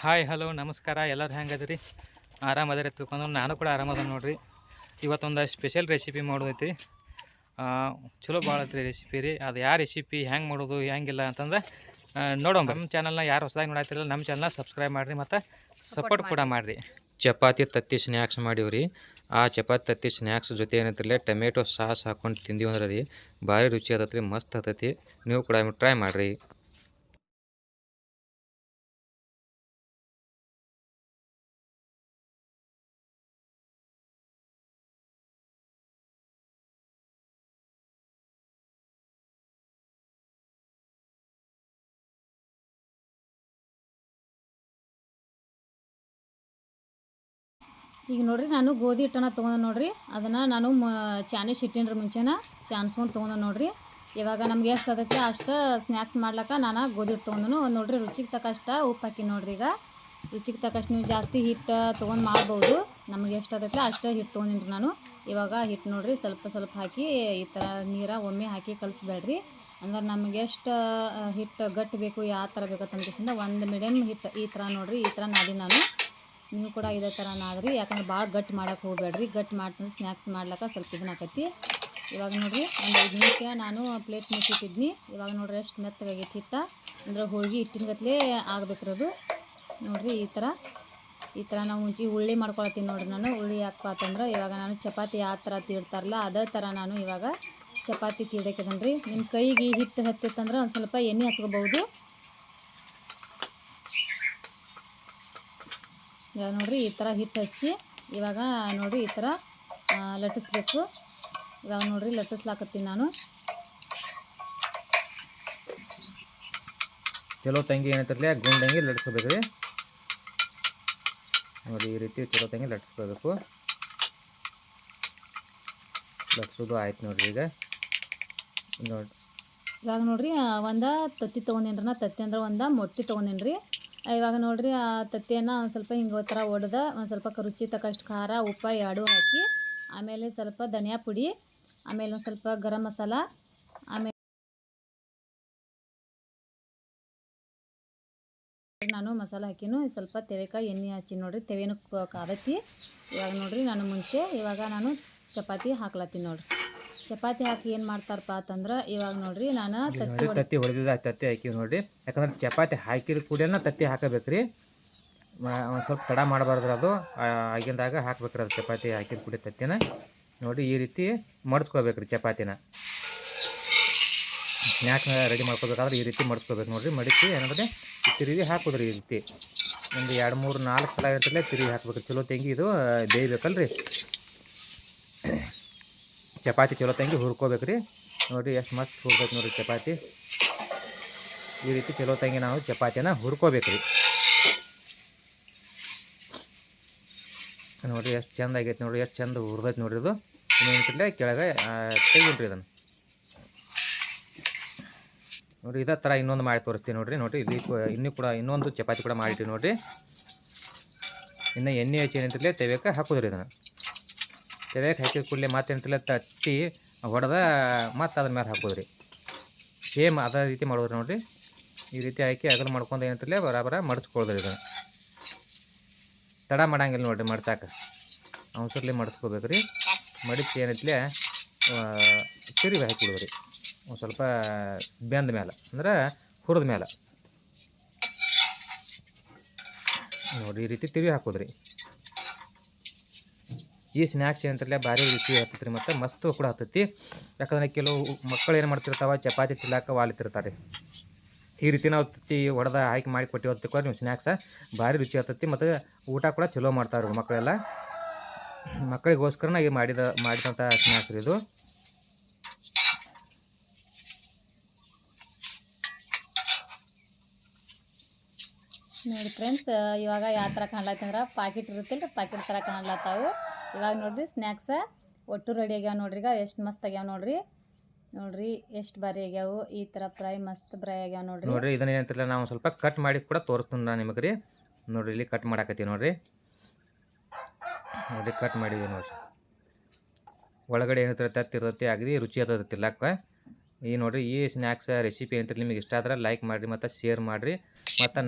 Hi hello ನಮಸ್ಕಾರ. ಎಲ್ಲರೂ ಹೆಂಗದಿರಿ? ಆರಾಮದಿರಿ ತಿಳ್ಕೊಂಡು ನಾನು ಕೂಡ ಆರಾಮದ ನೋಡ್ರಿ. ಇವತ್ತೊಂದು ಸ್ಪೆಷಲ್ ರೆಸಿಪಿ ಮಾಡೋದೈತಿ. ಆ, ಚಲೋ ಭಾಳ ಐತ್ರಿ ರೆಸಿಪಿ ರೀ. ಅದು ಯಾವ ರೆಸಿಪಿ ಹೆಂಗೆ ಮಾಡೋದು ಹೆಂಗಿಲ್ಲ ಅಂತಂದ್ರೆ ನೋಡೋಣ ನಮ್ಮ ಚಾನಲ್ನ ಯಾರು ಹೊಸದಾಗಿ ನೋಡತ್ತಿರಲ್ಲ ನಮ್ಮ ಚಾನಲ್ನ ಸಬ್ಸ್ಕ್ರೈಬ್ ಮಾಡಿರಿ ಮತ್ತು ಸಪೋರ್ಟ್ ಕೂಡ ಮಾಡಿರಿ. ಚಪಾತಿ ತತ್ತಿ ಸ್ನ್ಯಾಕ್ಸ್ ಮಾಡೀವ್ರಿ. ಆ ಚಪಾತಿ ತತ್ತಿ ಸ್ನ್ಯಾಕ್ಸ್ ಜೊತೆ ಏನೈತಿಲ್ಲ ಟೊಮೆಟೊ ಸಾಸ್ ಹಾಕೊಂಡು ತಿಂದೀವಿ ಅಂದ್ರೆ ರೀ ಭಾರಿ ರುಚಿ ಆತೈತಿ ಮಸ್ತ್ ಆತೈತಿ ನೀವು ಕೂಡ ಟ್ರೈ ಮಾಡಿರಿ. ಈಗ ನೋಡಿರಿ, ನಾನು ಗೋಧಿ ಹಿಟ್ಟನ ತೊಗೊಂಡೆ ನೋಡಿರಿ. ಅದನ್ನು ನಾನು ಮ ಚಾನಿಸ್ ಇಟ್ಟಿನ್ರಿ ಮುಂಚೆನ ಚಾನ್ಸ್ಕೊಂಡು ತೊಗೊಂಡೆ ನೋಡಿರಿ. ಇವಾಗ ನಮ್ಗೆ ಎಷ್ಟು ಅದಕ್ಕೆ ಅಷ್ಟು ಸ್ನ್ಯಾಕ್ಸ್ ಮಾಡ್ಲಕ್ಕ ನಾನು ಗೋಧಿ ಹಿಟ್ಟು ತೊಗೊಂಡು ನೋಡ್ರಿ, ರುಚಿಗೆ ತಕ್ಕಷ್ಟ ಉಪ್ಪು ಹಾಕಿ ನೋಡ್ರಿ ಈಗ. ರುಚಿಗೆ ತಕ್ಕಷ್ಟು ನೀವು ಜಾಸ್ತಿ ಹಿಟ್ಟು ತೊಗೊಂಡು ಮಾಡ್ಬೋದು. ನಮಗೆ ಎಷ್ಟು ಅದಕ್ಕೆ ಅಷ್ಟು ಹಿಟ್ಟು ತೊಗೊಂಡಿನ್ರಿ ನಾನು. ಇವಾಗ ಹಿಟ್ಟು ನೋಡ್ರಿ, ಸ್ವಲ್ಪ ಸ್ವಲ್ಪ ಹಾಕಿ ಈ ಥರ ನೀರ ಒಮ್ಮೆ ಹಾಕಿ ಕಲಿಸ್ಬೇಡ್ರಿ. ಅಂದ್ರೆ ನಮಗೆ ಎಷ್ಟು, ಹಿಟ್ಟು ಗಟ್ಟಿ ಬೇಕು, ಯಾವ ಥರ ಬೇಕಂತ ಒಂದು ಮೀಡಿಯಮ್ ಹಿಟ್ಟು ಈ ಥರ ನೋಡ್ರಿ, ಈ ಥರ ನಾಡಿ ನಾನು. ನೀವು ಕೂಡ ಇದೇ ಥರ ಯಾಕಂದ್ರೆ ಭಾಳ ಗಟ್ಟಿ ಮಾಡೋಕೆ ಹೋಗಬೇಡ್ರಿ. ಗಟ್ಟಿ ಮಾಡ್ತಂದ್ರೆ ಸ್ನ್ಯಾಕ್ಸ್ ಮಾಡ್ಲಿಕ್ಕೆ ಸ್ವಲ್ಪ ಇದನ್ನ ಆಕೈತಿ ಇವಾಗ ನೋಡಿರಿ, ಒಂದು ಐದು ನಿಮಿಷ ನಾನು ಪ್ಲೇಟ್ ಮುಚ್ಚಿಟ್ಟಿದ್ನಿ. ಇವಾಗ ನೋಡ್ರಿ ಎಷ್ಟು ಮೆತ್ತಗಾಗೈತಿ ಹಿಟ್ಟ. ಅಂದ್ರೆ ಹೋಳಿಗೆ ಹಿಟ್ಟಿನ ಗತ್ಲೆ ಆಗ್ಬೇಕ್ರಿ ಅದು. ನೋಡ್ರಿ, ಈ ಥರ. ಈ ಥರ ನಾವು ಮುಂಚೆ ಉಳ್ಳಿ ಮಾಡ್ಕೊಳತ್ತೀನಿ ನೋಡಿರಿ ನಾನು. ಉಳ್ಳಿ ಯಾಕಪ್ಪ ಅಂತಂದ್ರೆ ಇವಾಗ ನಾನು ಚಪಾತಿ ಯಾವ ಥರ ತೀಡ್ತಾರಲ್ಲ, ಅದೇ ಥರ ನಾನು ಇವಾಗ ಚಪಾತಿ ತೀಡಕ್ಕಿದನ್ ರೀ ನಿಮ್ಮ ಕೈಗೆ ಹಿಟ್ಟು ಹತ್ತಿತ್ತಂದ್ರೆ ಒಂದು ಸ್ವಲ್ಪ ಎಣ್ಣೆ ಹಚ್ಕೋಬಹುದು. ಇವಾಗ ನೋಡಿರಿ ಈ ಥರ ಹಿಟ್ಟು ಹಚ್ಚಿ ಇವಾಗ ನೋಡ್ರಿ ಈ ಥರ ಲಟ್ಟಿಸ್ಬೇಕು. ಇವಾಗ ನೋಡಿರಿ ಲಟ್ಟಿಸ್ಲಾಕತ್ತೀನಿ ನಾನು. ಚಲೋ ತಂಗಿ ಏನೈತಿರ್ಲಿ ಗುಂಡಂಗಿ ಲಟ್ಸ್ಕೋಬೇಕು ರೀ. ನೋಡಿ ಈ ರೀತಿ ಚಲೋ ತಂಗಿ ಲಟ್ಸ್ಕೋಬೇಕು ಲಟ್ಸೋದು ಆಯ್ತು ನೋಡ್ರಿ ಈಗ. ನೋಡಿ ಇವಾಗ ನೋಡ್ರಿ ಒಂದು ತತ್ತಿ ತೊಗೊಂಡೇನ್ರಿ ನಾ ತತ್ತಿ ಅಂದ್ರೆ ಒಂದು ಮೊಟ್ಟಿ ತೊಗೊಂಡೇನ್ರಿ. ಇವಾಗ ನೋಡ್ರಿ ಆ ತತ್ತಿಯನ್ನು ಒಂದು ಸ್ವಲ್ಪ ಹಿಂಗೆ ಥರ ಒಡೆದ, ಒಂದು ಸ್ವಲ್ಪ ರುಚಿ ತಕ್ಕಷ್ಟು ಖಾರ, ಉಪ್ಪು ಎರಡು ಹಾಕಿ, ಆಮೇಲೆ ಸ್ವಲ್ಪ ಧನಿಯಾ ಪುಡಿ, ಆಮೇಲೆ ಒಂದು ಸ್ವಲ್ಪ ಗರಂ ಮಸಾಲ, ಆಮೇಲೆ ನಾನು ಮಸಾಲ ಹಾಕಿನು ಸ್ವಲ್ಪ ತೆವೆಕಾಯಿ ಎಣ್ಣೆ ಹಚ್ಚಿ ನೋಡ್ರಿ, ತೆವೆನು ಕಾದತಿ ಇವಾಗ ನೋಡ್ರಿ ನಾನು ಮುಂಚೆ, ಇವಾಗ ನಾನು ಚಪಾತಿ ಹಾಕ್ಲತ್ತೀನಿ ನೋಡ್ರಿ. ಚಪಾತಿ ಹಾಕಿ ಏನು ಮಾಡ್ತಾರಪ್ಪ ಅಂತಂದ್ರೆ ಇವಾಗ ನೋಡ್ರಿ ನಾನು ತತ್ತಿ ನೋಡಿ ತತ್ತಿ ಹೊಡೆದಿದ್ದ ತತ್ತಿ ಹಾಕಿವಿ ನೋಡ್ರಿ. ಯಾಕಂದ್ರೆ ಚಪಾತಿ ಹಾಕಿದ ಕೂಡಲೇ ತತ್ತಿ ಹಾಕಬೇಕ್ರಿ. ಒಂದು ಸ್ವಲ್ಪ ತಡ ಮಾಡಬಾರ್ದು ಅದು. ಆಗಿಂದಾಗ ಹಾಕ್ಬೇಕ್ರಿ ಅದು ಚಪಾತಿ ಹಾಕಿದ ಕೂಡಿ ತತ್ತಿನ. ನೋಡಿ ಈ ರೀತಿ ಮಡಿಸ್ಕೋಬೇಕ್ರಿ ಚಪಾತಿನ. ಸ್ನ್ಯಾಕ್ನ ರೆಡಿ ಮಾಡ್ಕೋಬೇಕಾದ್ರೆ ಈ ರೀತಿ ಮಡಿಸ್ಕೋಬೇಕು ನೋಡ್ರಿ. ಮಡಿಸಿ ಏನಂದ್ರೆ ತಿರುಗಿ ಹಾಕೋದ್ರಿ ಈ ರೀತಿ. ಒಂದು ಎರಡು ಮೂರು ನಾಲ್ಕು ಸಲ ಇರ್ತಲೇ ತಿರುಗಿ ಹಾಕ್ಬೇಕು ಚಲೋ ತೆಂಗಿ ಇದು ಬೇಯ್ಬೇಕಲ್ರಿ. ಚಪಾತಿ ಚಲೋ ತಂಗಿ ಹುರ್ಕೋಬೇಕ್ರಿ. ನೋಡಿರಿ ಎಷ್ಟು ಮಸ್ತ್ ಹುರ್ಬೇಕು ನೋಡಿರಿ ಚಪಾತಿ. ಈ ರೀತಿ ಚಲೋ ತಂಗಿ ನಾವು ಚಪಾತಿನ ಹುರ್ಕೋಬೇಕ್ರಿ. ನೋಡಿರಿ ಎಷ್ಟು ಚಂದ ಆಗೈತೆ ನೋಡ್ರಿ, ಎಷ್ಟು ಚಂದ ಹುರ್ದೈತೆ ನೋಡಿರಿ ಇದು. ಇನ್ನೊಂದು ಕೆಳಗೆ ತೆಗಿಲ್ರಿ ಇದನ್ನು. ನೋಡಿರಿ ಇದೇ ಥರ ಇನ್ನೊಂದು ಮಾಡಿ ತೋರಿಸ್ತೀನಿ ನೋಡಿರಿ. ನೋಡ್ರಿ ಇಲ್ಲಿ ಇನ್ನೂ ಕೂಡ ಇನ್ನೊಂದು ಚಪಾತಿ ಕೂಡ ಮಾಡಿಟ್ಟಿವಿ ನೋಡಿರಿ. ಇನ್ನು ಎಣ್ಣೆ ಹಚ್ಚಿ ಏನಂತಿರ್ಲಿ ತೆವ್ಯಕ್ಕೆ ಹಾಕೋದ್ರಿ ಇದನ್ನು. ತೆವ್ಯಕ್ಕೆ ಹಾಕಿದ ಕೂಡಲೇ ಮತ್ತೇನಂತಿಲ್ಲ ತಟ್ಟಿ ಹೊಡೆದ ಮತ್ತೆ ಅದ್ರ ಮೇಲೆ ಹಾಕೋದ್ರಿ. ಸೇಮ್ ಅದೇ ರೀತಿ ಮಾಡೋದ್ರಿ ನೋಡಿರಿ. ಈ ರೀತಿ ಹಾಕಿ ಅಗಲ ಮಾಡ್ಕೊಂಡು ಏನಂತಿಲ್ಲ ಬರಾಬರ ಮಡಚ್ಕೊಳ್ದ್ರಿ ಇದನ್ನು. ತಡ ಮಾಡಂಗಿಲ್ಲ ನೋಡ್ರಿ ಮಡ್ಚಾಕ. ಅವಸರ್ಲಿ ಮಡ್ಸ್ಕೋಬೇಕು ರೀ ಮಡಿಸಿ ಏನೈತ್ಲೆ ತಿರುಗಿ ಹಾಕಿಬಿಡ್ರಿ ಒಂದು ಸ್ವಲ್ಪ ಬೆಂದ ಮೇಲೆ ಅಂದ್ರೆ ಹುರಿದ ಮೇಲೆ ನೋಡಿ ಈ ರೀತಿ ತಿರುಗಿ ಹಾಕೋದ್ರಿ. ಈ ಸ್ನ್ಯಾಕ್ಸ್ ಏನಂತಾರಲ್ಲ ಭಾರಿ ರುಚಿ ಹತ್ತೈತ್ರಿ ಮತ್ತು ಮಸ್ತು ಕೂಡ ಹತ್ತೈತಿ ಯಾಕಂದ್ರೆ ಕೆಲವು ಮಕ್ಕಳು ಏನು ಮಾಡ್ತಿರ್ತಾವೆ? ಚಪಾತಿ ತಿಲ್ಲಾಕ ವಾಲಿತಿರ್ತಾರೆ ಈ ರೀತಿ ನಾವು ತತ್ತಿ ಹೊಡೆದ ಹಾಕಿ ಮಾಡಿ ಕೊಟ್ಟಿವಿ ನೀವು ಸ್ನ್ಯಾಕ್ಸ ಭಾರಿ ರುಚಿ ಆಗ್ತೈತಿ ಮತ್ತು ಊಟ ಕೂಡ ಚಲೋ ಮಾಡ್ತಾರೆ ಮಕ್ಕಳೆಲ್ಲ. ಮಕ್ಕಳಿಗೋಸ್ಕರನ ಇದು ಮಾಡಿದ ಮಾಡಿದಂಥ ಸ್ನ್ಯಾಕ್ಸ್ ರೀ ಇದು. ನೋಡಿ ಫ್ರೆಂಡ್ಸ್ ಇವಾಗ ಯಾವ ಥರ ಕಾಣ್ಲತ್ತಂದ್ರೆ ಪಾಕಿಟ್ ಇರುತ್ತಿಲ್ಲ ಪಾಕಿಟ್ ಥರ ಕಾಣ್ಲತ್ತಾವು. ಇವಾಗ ನೋಡ್ರಿ ಸ್ನ್ಯಾಕ್ಸ ಒಟ್ಟು ರೆಡಿ ಆಗ್ಯಾವ ನೋಡ್ರಿ ಈಗ, ಎಷ್ಟು ಮಸ್ತ್ ಆಗ್ಯಾವ ನೋಡ್ರಿ. ನೋಡ್ರಿ ಎಷ್ಟು ಬಾರಿ ಆಗ್ಯಾವು, ಈ ಥರ ಫ್ರೈ ಮಸ್ತ್ ಫ್ರೈ ಆಗ್ಯಾವ ನೋಡ್ರಿ. ನೋಡ್ರಿ, ಇದನ್ನ ಏನಂತಿಲ್ಲ ನಾವು ಸ್ವಲ್ಪ ಕಟ್ ಮಾಡಿ ಕೂಡ ತೋರಿಸ್ತೀನಿ ನಾನು ನಿಮಗೆ ರೀ ನೋಡ್ರಿ, ಇಲ್ಲಿ ಕಟ್ ಮಾಡಾಕತ್ತೀವಿ ನೋಡ್ರಿ. ನೋಡ್ರಿ ಕಟ್ ಮಾಡಿದೀವಿ ನೋಡ್ರಿ. ಒಳಗಡೆ ಏನಿರ್ತಾರೆ ತತ್ತಿರ್ತೈತಿ ಆಗಿದೆ ರುಚಿ ಅದ ತಿಲ್ಲಕ್ಕ ಈ ನೋಡ್ರಿ, ಈ ಸ್ನ್ಯಾಕ್ಸ್ ರೆಸಿಪಿ ಅಂತ ನಿಮಗೆ ಇಷ್ಟ ಆದ್ರೆ ಲೈಕ್ ಮಾಡಿರಿ, ಮತ್ತು ಶೇರ್ ಮಾಡಿರಿ. ಮತ್ತು